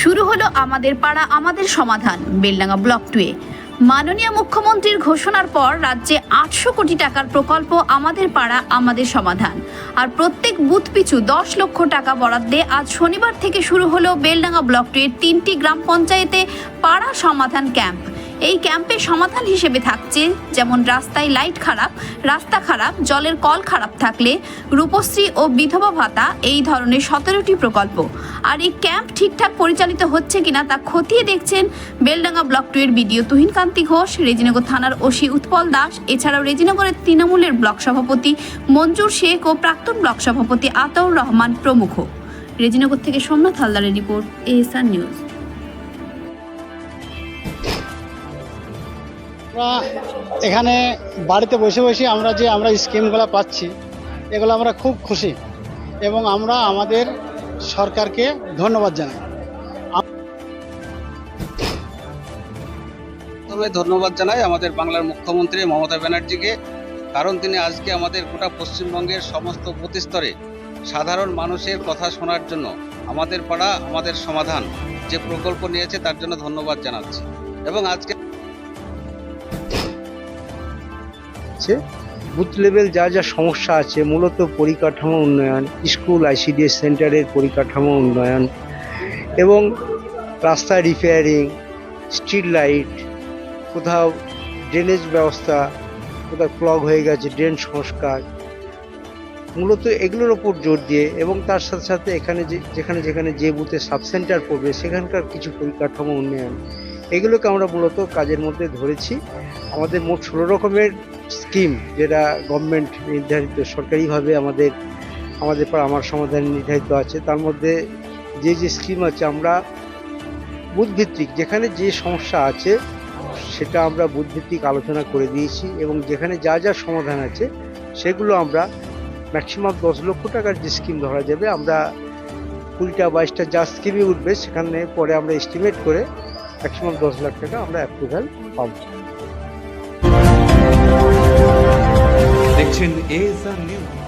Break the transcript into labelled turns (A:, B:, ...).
A: শুরু হলো আমাদের পাড়া, আমাদের সমাধান, বেলডাঙ্গা ব্লক টুয়ে মাননীয় মুখ্যমন্ত্রীর ঘোষণার পর রাজ্যে আটশো কোটি টাকার প্রকল্প আমাদের পাড়া, আমাদের সমাধান। আর প্রত্যেক বুথ পিছু দশ লক্ষ টাকা বরাদ্দে আজ শনিবার থেকে শুরু হলো বেলডাঙ্গা ব্লক টুয়ের তিনটি গ্রাম পঞ্চায়েতে পাড়া সমাধান ক্যাম্প। এই ক্যাম্পে সমাধান হিসেবে থাকছে, যেমন রাস্তায় লাইট খারাপ, রাস্তা খারাপ, জলের কল খারাপ থাকলে, রূপশ্রী ও বিধবা ভাতা এই ধরনের সতেরোটি প্রকল্প। আর এই ক্যাম্প ঠিকঠাক পরিচালিত হচ্ছে কিনা তা খতিয়ে দেখছেন বেলডাঙ্গা ব্লক টু এর বিডিও তুহিন কান্তি ঘোষ, রেজিনগর থানার ওসি উৎপল দাস, এছাড়াও রেজিনগরের তৃণমূলের ব্লক সভাপতি মঞ্জুর শেখ ও প্রাক্তন ব্লক সভাপতি আতাউর রহমান প্রমুখ। রেজিনগর থেকে সোমনাথ হালদারের রিপোর্ট, এএসআর নিউজ।
B: আমরা এখানে বাড়িতে বসে বসে আমরা যে আমরা স্কিমগুলো পাচ্ছি, এগুলো আমরা খুব খুশি এবং আমরা আমাদের সরকারকে ধন্যবাদ জানাই।
C: ধন্যবাদ জানাই আমাদের বাংলার মুখ্যমন্ত্রী মমতা ব্যানার্জিকে, কারণ তিনি আজকে আমাদের গোটা পশ্চিমবঙ্গের সমস্ত প্রতিস্তরে সাধারণ মানুষের কথা শোনার জন্য আমাদের পাড়া, আমাদের সমাধান যে প্রকল্প নিয়েছে তার জন্য ধন্যবাদ জানাচ্ছি। এবং আজকে
D: আছে বুথ লেভেল যা যা সমস্যা আছে, মূলত পরিকাঠামো উন্নয়ন, স্কুল, আইসিডিএস সেন্টারের পরিকাঠামো উন্নয়ন এবং রাস্তা রিপেয়ারিং স্ট্রিট লাইট কোথাও ড্রেনেজ ব্যবস্থা, কোথাও ক্লগ হয়ে গেছে ড্রেন সংস্কার। মূলত এগুলোর ওপর জোর দিয়ে এবং তার সাথে সাথে এখানে যে, যেখানে যেখানে যে বুথে সাবসেন্টার পড়বে, সেখানকার কিছু পরিকাঠামো উন্নয়ন। এগুলোকে আমরা মূলত কাজের মধ্যে ধরেছি। আমাদের মোট ষোলো রকমের স্কিম যেটা গভর্নমেন্ট নির্ধারিত সরকারিভাবে আমাদের আমাদের পর আমার সমাধান নির্ধারিত আছে, তার মধ্যে যে যে স্কিম আছে আমরা বুথভিত্তিক, যেখানে যে সমস্যা আছে সেটা আমরা বুথভিত্তিক আলোচনা করে দিয়েছি এবং যেখানে যা যা সমাধান আছে সেগুলো আমরা ম্যাক্সিমাম দশ লক্ষ টাকার যে স্কিম ধরা যাবে আমরা কুড়িটা, বাইশটা যা স্কিমে উঠবে সেখানে পরে আমরা এস্টিমেট করে ম্যাক্সিমাম দশ লাখ টাকা আমরা অ্যাপ্রুভ্যাল পাবো।
E: দেখছেন এএসআর নিউজ